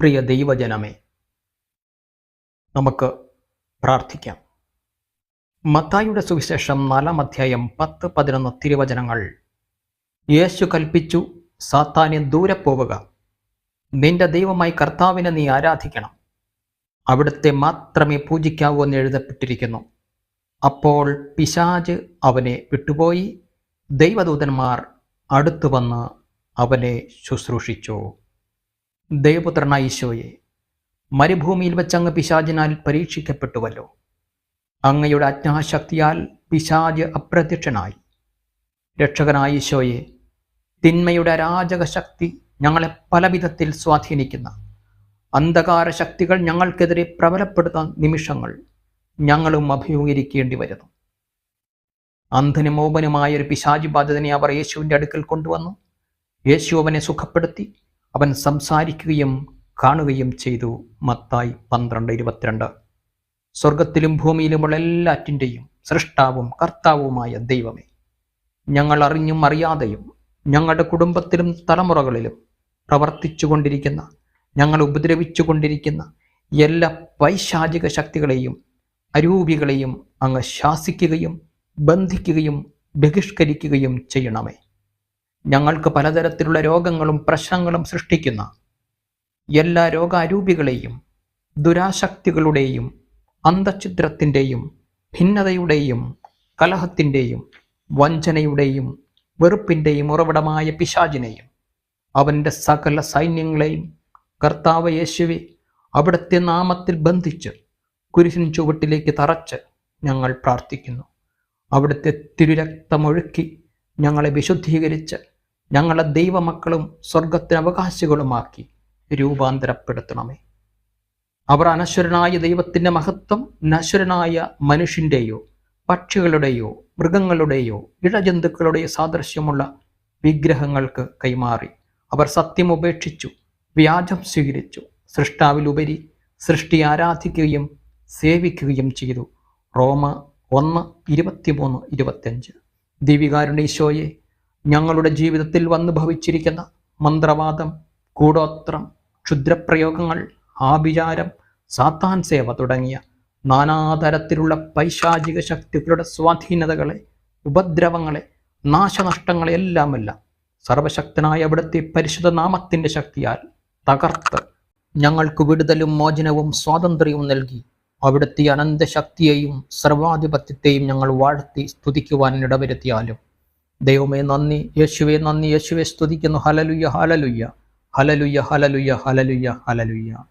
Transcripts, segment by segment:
പ്രിയ ദൈവജനമേ നമുക്ക് പ്രാർത്ഥിക്കാം. മത്തായിയുടെ സുവിശേഷം നാലാം അധ്യായം പത്ത് പതിനൊന്ന് തിരുവചനങ്ങൾ. യേശു കൽപ്പിച്ചു സാത്താനെ ദൂരെ പോവുക. നിന്റെ ദൈവമായി കർത്താവിനെ നീ ആരാധിക്കണം. അവിടുത്തെ മാത്രമേ പൂജിക്കാവൂ എന്ന് എഴുതപ്പെട്ടിരിക്കുന്നു. അപ്പോൾ പിശാജ് അവനെ വിട്ടുപോയി. ദൈവദൂതന്മാർ അടുത്തു വന്ന് അവനെ ശുശ്രൂഷിച്ചു. ദൈവപുത്രനായ ഈശോയെ മരുഭൂമിയിൽ വെച്ചങ്ങ് പിശാചിനാൽ പരീക്ഷിക്കപ്പെട്ടുവല്ലോ. അങ്ങയുടെ അജ്ഞാശക്തിയാൽ പിശാജ് അപ്രത്യക്ഷനായി. രക്ഷകനായ ഈശോയെ തിന്മയുടെ അരാജക ശക്തി ഞങ്ങളെ പലവിധത്തിൽ സ്വാധീനിക്കുന്ന അന്ധകാര ശക്തികൾ ഞങ്ങൾക്കെതിരെ പ്രബലപ്പെടുത്തുന്ന നിമിഷങ്ങൾ ഞങ്ങളും അഭിമുഖീകരിക്കേണ്ടി വരുന്നു. അന്ധനും മോപനുമായ ഒരു പിശാചി ബാധിതനെ അവർ യേശുവിന്റെ അടുക്കൽ കൊണ്ടുവന്നു. യേശു അവനെ സുഖപ്പെടുത്തി. അവൻ സംസാരിക്കുകയും കാണുകയും ചെയ്തു. മത്തായി പന്ത്രണ്ട് ഇരുപത്തിരണ്ട്. സ്വർഗത്തിലും ഭൂമിയിലുമുള്ള എല്ലാറ്റിന്റെയും സൃഷ്ടാവും കർത്താവുമായ ദൈവമേ ഞങ്ങൾ അറിഞ്ഞും അറിയാതെയും ഞങ്ങളുടെ കുടുംബത്തിലും തലമുറകളിലും പ്രവർത്തിച്ചു കൊണ്ടിരിക്കുന്ന ഞങ്ങൾ ഉപദ്രവിച്ചു കൊണ്ടിരിക്കുന്ന എല്ലാ പൈശാചിക ശക്തികളെയും അരൂപികളെയും അങ്ങ് ശാസിക്കുകയും ബന്ധിക്കുകയും ബഹിഷ്കരിക്കുകയും ചെയ്യണമേ. ഞങ്ങൾക്ക് പലതരത്തിലുള്ള രോഗങ്ങളും പ്രശ്നങ്ങളും സൃഷ്ടിക്കുന്ന എല്ലാ രോഗാരൂപികളെയും ദുരാശക്തികളുടെയും അന്തഛിദ്രത്തിന്റെയും ഭിന്നതയുടെയും കലഹത്തിന്റെയും വഞ്ചനയുടെയും വെറുപ്പിന്റെയും ഉറവിടമായ പിശാചിനെയും അവന്റെ സകല സൈന്യങ്ങളെയും കർത്താവ് യേശുവെ അവിടുത്തെ നാമത്തിൽ ബന്ധിച്ച് കുരിശിൻ ചുവട്ടിലേക്ക് തറച്ച് ഞങ്ങൾ പ്രാർത്ഥിക്കുന്നു. അവിടുത്തെ തിരുരക്തമൊഴുക്കി ഞങ്ങളെ വിശുദ്ധീകരിച്ച് ഞങ്ങളെ ദൈവമക്കളും സ്വർഗത്തിന് അവകാശികളുമാക്കി രൂപാന്തരപ്പെടുത്തണമേ. അവർ അനശ്വരനായ ദൈവത്തിന്റെ മഹത്വം നശ്വരനായ മനുഷ്യന്റെയോ പക്ഷികളുടെയോ മൃഗങ്ങളുടെയോ ഇഴജന്തുക്കളുടെയോ സാദൃശ്യമുള്ള വിഗ്രഹങ്ങൾക്ക് കൈമാറി. അവർ സത്യം ഉപേക്ഷിച്ചു വ്യാജം സ്വീകരിച്ചു. സൃഷ്ടാവിലുപരി സൃഷ്ടി ആരാധിക്കുകയും സേവിക്കുകയും ചെയ്തു. റോമ ഒന്ന് ഇരുപത്തിമൂന്ന് ഇരുപത്തിയഞ്ച്. ദിവികാരുണീശോയെ ഞങ്ങളുടെ ജീവിതത്തിൽ വന്നു ഭവിച്ചിരിക്കുന്ന മന്ത്രവാദം കൂടോത്രം ക്ഷുദ്രപ്രയോഗങ്ങൾ ആഭിചാരം സാത്താൻ സേവ തുടങ്ങിയ നാനാതരത്തിലുള്ള പൈശാചിക ശക്തികളുടെ സ്വാധീനതകളെ ഉപദ്രവങ്ങളെ നാശനഷ്ടങ്ങളെ എല്ലാമെല്ലാം സർവശക്തനായ അവിടുത്തെ പരിശുദ്ധ നാമത്തിന്റെ ശക്തിയാൽ തകർത്ത് ഞങ്ങൾക്ക് വിടുതലും മോചനവും സ്വാതന്ത്ര്യവും നൽകി. അവിടുത്തെ അനന്തശക്തിയെയും സർവാധിപത്യത്തെയും ഞങ്ങൾ വാഴ്ത്തി സ്തുതിക്കുവാൻ ഇടവരുത്തിയാലും. ദൈവമേ നന്ദി. യേശുവെ നന്ദി. യേശുവെ സ്തുതിക്കുന്നു. ഹലലുയ്യ ഹലലുയ്യ ഹലലുയ്യ ഹലലുയ്യ ഹലലുയ്യ ഹലലുയ്യ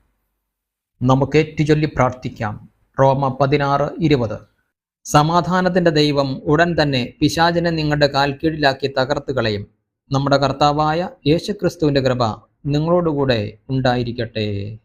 നമുക്ക് ഏറ്റുചൊല്ലി പ്രാർത്ഥിക്കാം. റോമ പതിനാറ് ഇരുപത്. സമാധാനത്തിന്റെ ദൈവം ഉടൻ തന്നെ പിശാചിനെ നിങ്ങളുടെ കാൽ കീഴിലാക്കി തകർത്ത് കളയും. നമ്മുടെ കർത്താവായ യേശുക്രിസ്തുവിന്റെ കൃപ നിങ്ങളോടുകൂടെ ഉണ്ടായിരിക്കട്ടെ.